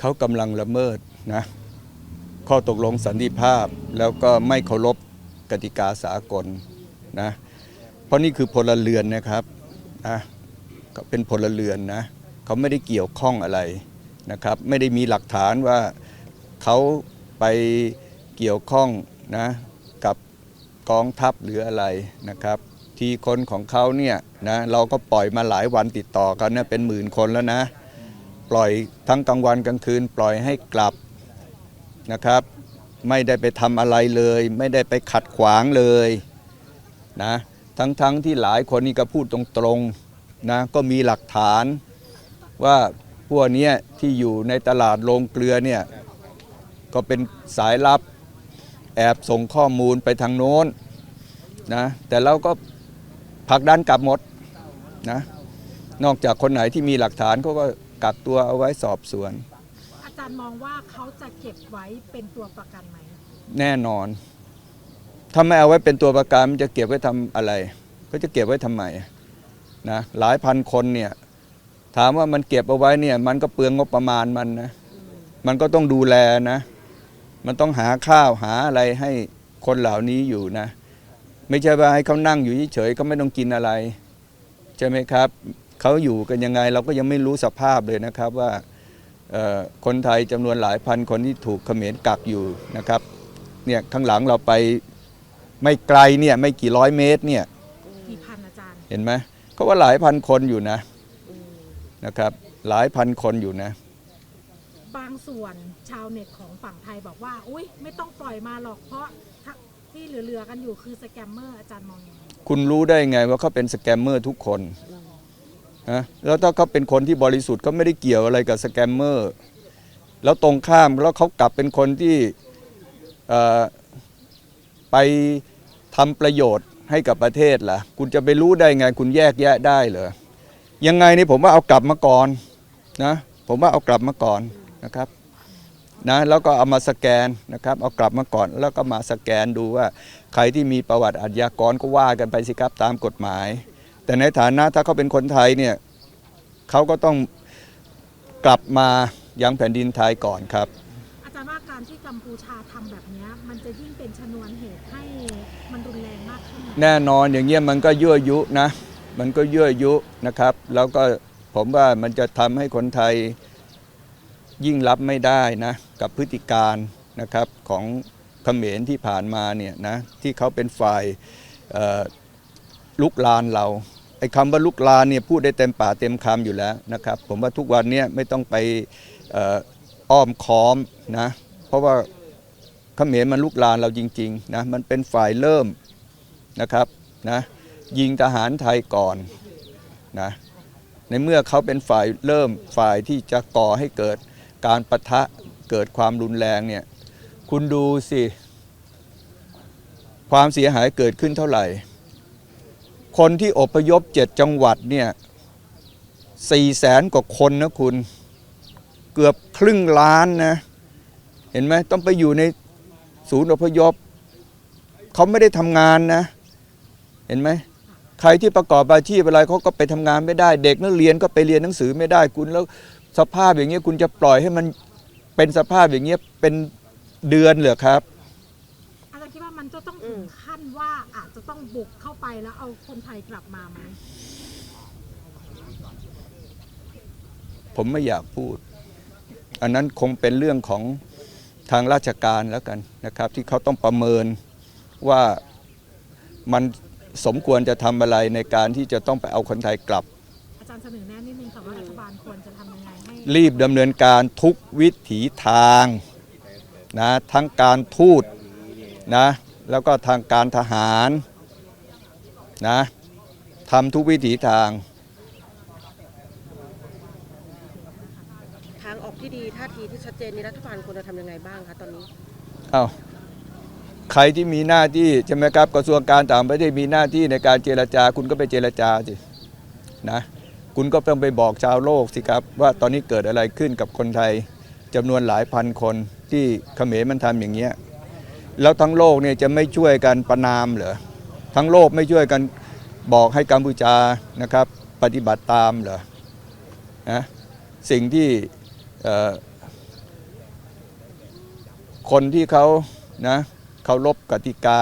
เขากำลังละเมิดนะข้อตกลงสันติภาพแล้วก็ไม่เคารพกติกาสากลนะเพราะนี่คือพลเรือนนะครับนะเป็นพลเรือนนะเขาไม่ได้เกี่ยวข้องอะไรนะครับไม่ได้มีหลักฐานว่าเขาไปเกี่ยวข้องนะกับกองทัพหรืออะไรนะครับ ทีคนของเขาเนี่ยนะเราก็ปล่อยมาหลายวันติดต่อกันนะเป็นหมื่นคนแล้วนะ ปล่อยทั้งกลางวันกลางคืนปล่อยให้กลับนะครับ ไม่ได้ไปทำอะไรเลย ไม่ได้ไปขัดขวางเลยนะทั้งๆทที่หลายคนนี่ก็พูดตรงๆนะก็มีหลักฐานว่าพวกนี้ที่อยู่ในตลาดโรงเกลือเนี่ยก็เป็นสายลับแอบส่งข้อมูลไปทางโน้นนะแต่เราก็ผลักดันกลับหมดนะนอกจากคนไหนที่มีหลักฐานเขาก็ กักตัวเอาไว้สอบสวน อาจารย์มองว่าเขาจะเก็บไว้เป็นตัวประกันไหม แน่นอน ถ้าไม่เอาไว้เป็นตัวประกันมันจะเก็บไว้ทำอะไร ก็จะเก็บไว้ทำไมนะหลายพันคนเนี่ยถามว่ามันเก็บเอาไว้เนี่ย มันก็เปลืองงบประมาณมันนะมันก็ต้องดูแลนะ มันต้องหาข้าวหาอะไรให้คนเหล่านี้อยู่นะ ไม่ใช่ว่าให้เขานั่งอยู่เฉยๆเขาไม่ต้องกินอะไร ใช่ไหมครับ เขาอยู่กันยังไงเราก็ยังไม่รู้สภาพเลยนะครับว่าเอ่อคนไทยจำนวนหลายพันคนที่ถูกเขมรกักอยู่นะครับเนี่ยข้างหลังเราไปไม่ไกลเนี่ยไม่กี่ร้อยเมตรเนี่ยกี่พันอาจารย์เห็นไหมเขาว่าหลายพันคนอยู่นะนะครับ หลายพันคนอยู่นะ บางส่วนชาวเน็ตของฝั่งไทยบอกว่า อุ้ยไม่ต้องปล่อยมาหรอกเพราะถ้าที่เหลือๆกันอยู่คือสแกมเมอร์อาจารย์มองยังไงคุณรู้ได้ไงว่าเขาเป็นสแกมเมอร์ทุกคน นะแล้วถ้าเขาเป็นคนที่บริสุทธิ์เขาไม่ได้เกี่ยวอะไรกับสแกมเมอร์แล้วตรงข้ามแล้วเขากลับเป็นคนที่ไปทำประโยชน์ให้กับประเทศล่ะ คุณจะไปรู้ได้ไง คุณแยกแยะได้เหรอยังไงนี่ผมว่าเอากลับมาก่อนนะผมว่าเอากลับมาก่อนนะครับนะแล้วก็เอามาสแกนนะครับเอากลับมาก่อนแล้วก็มาสแกนดูว่า ใครที่มีประวัติอาชญากรก็ว่ากันไปสิครับตามกฎหมาย แต่ในฐานะถ้าเขาเป็นคนไทยเนี่ยเขาก็ต้องกลับมายังแผ่นดินไทยก่อนครับ อาจารย์ว่าการที่กัมพูชาทำแบบเนี้ยมันจะยิ่งเป็นชนวนเหตุให้มันรุนแรงมากขึ้นไหมแน่นอนอย่างเงี้ยมันก็ยั่วยุนะ มันก็ยั่วยุนะครับ แล้วก็ผมว่ามันจะทำให้คนไทยยิ่งรับไม่ได้นะกับพฤติการนะครับของเขมรที่ผ่านมาเนี่ยนะที่เขาเป็นฝ่ายเอ่อลุกลานเราไอ้คำว่าลุกลานเนี่ยพูดได้เต็มป่าเต็มคำอยู่แล้วนะครับ ผมว่าทุกวันนี้ไม่ต้องไปอ,อ้อมค้อมนะเพราะว่าเขมรมันลุกลานเราจริงๆนะมันเป็นฝ่ายเริ่มนะครับนะยิงทหารไทยก่อนนะในเมื่อเขาเป็นฝ่ายเริ่มฝ่ายที่จะก่อให้เกิดการปะทะเกิดความรุนแรงเนี่ยคุณดูสิ ความเสียหายเกิดขึ้นเท่าไหร่ คนที่อพยพเจ็ดจังหวัดเนี่ยสี่แสนกว่าคนนะคุณเกือบครึ่งล้านนะ เห็นไหมต้องไปอยู่ในศูนย์อพยพเขาไม่ได้ทำงานนะ เห็นไหมใครที่ประกอบอาชีพอะไรเขาก็ไปทำงานไม่ได้ เด็กนักเรียนก็ไปเรียนหนังสือไม่ได้คุณแล้วสภาพอย่างเงี้ยคุณจะปล่อยให้มันเป็นสภาพอย่างเงี้ยเป็นเดือนเหรอครับอาจารย์คิดว่ามันจะต้องถึงขั้นว่าอาจ ต้องบุกเข้าไปแล้วเอาคนไทยกลับมาไหมผมไม่อยากพูด อันนั้นคงเป็นเรื่องของทางราชการแล้วกันนะครับ ที่เขาต้องประเมินว่ามันสมควรจะทำอะไรในการที่จะต้องไปเอาคนไทยกลับ อาจารย์เสนอแนะนิดนึงค่ะว่ารัฐบาลควรจะทำยังไงให้รีบดำเนินการทุกวิถีทางนะทั้งการทูตนะแล้วก็ทางการทหาร นะทำทุกวิถีทาง ทางออกที่ดีท่าทีที่ชัดเจนนี้รัฐบาลควรจะทำยังไงบ้างคะตอนนี้เอา้าใครที่มีหน้าที่ใช่ไหมครับกระทรวงการต่างประเทศมีหน้าที่ในการเจรจา คุณก็ไปเจรจาสินะคุณก็ต้องไปบอกชาวโลกสิครับ ว่าตอนนี้เกิดอะไรขึ้นกับคนไทยจำนวนหลายพันคนที่เขมรมันทำอย่างเงี้ยแล้วทั้งโลกเนี่ยจะไม่ช่วยกันประนามเหรอ ทั้งโลกไม่ช่วยกันบอกให้กัมพูชานะครับปฏิบัติตามเหรอนะสิ่งที่เอ่อคนที่เขานะเคารพกติกา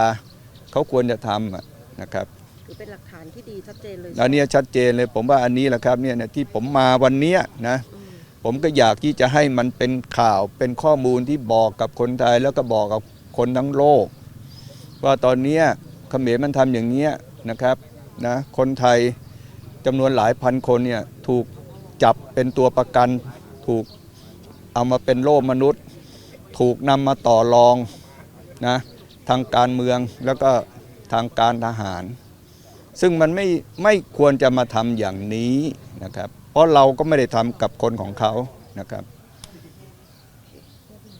เขาควรจะทำอะนะครับถือเป็นหลักฐานที่ดีชัดเจนเลยอันเนี้ยชัดเจนเลยผมว่าอันนี้แหละครับเนี่ยนะที่ผมมาวันเนี้ยนะอืมผมก็อยากที่จะให้มันเป็นข่าวเป็นข้อมูลที่บอกกับคนไทยแล้วก็บอกกับคนทั้งโลก ว่าตอนเนี้ย เขมรมันทำอย่างเนี้ยนะครับนะคนไทยจำนวนหลายพันคนเนี่ยถูกจับเป็นตัวประกัน ถูกเอามาเป็นโล่มนุษย์ ถูกนำมาต่อรองนะทางการเมืองแล้วก็ทางการทหาร ซึ่งมันไม่ไม่ควรจะมาทำอย่างนี้นะครับ เพราะเราก็ไม่ได้ทำกับคนของเขานะครับ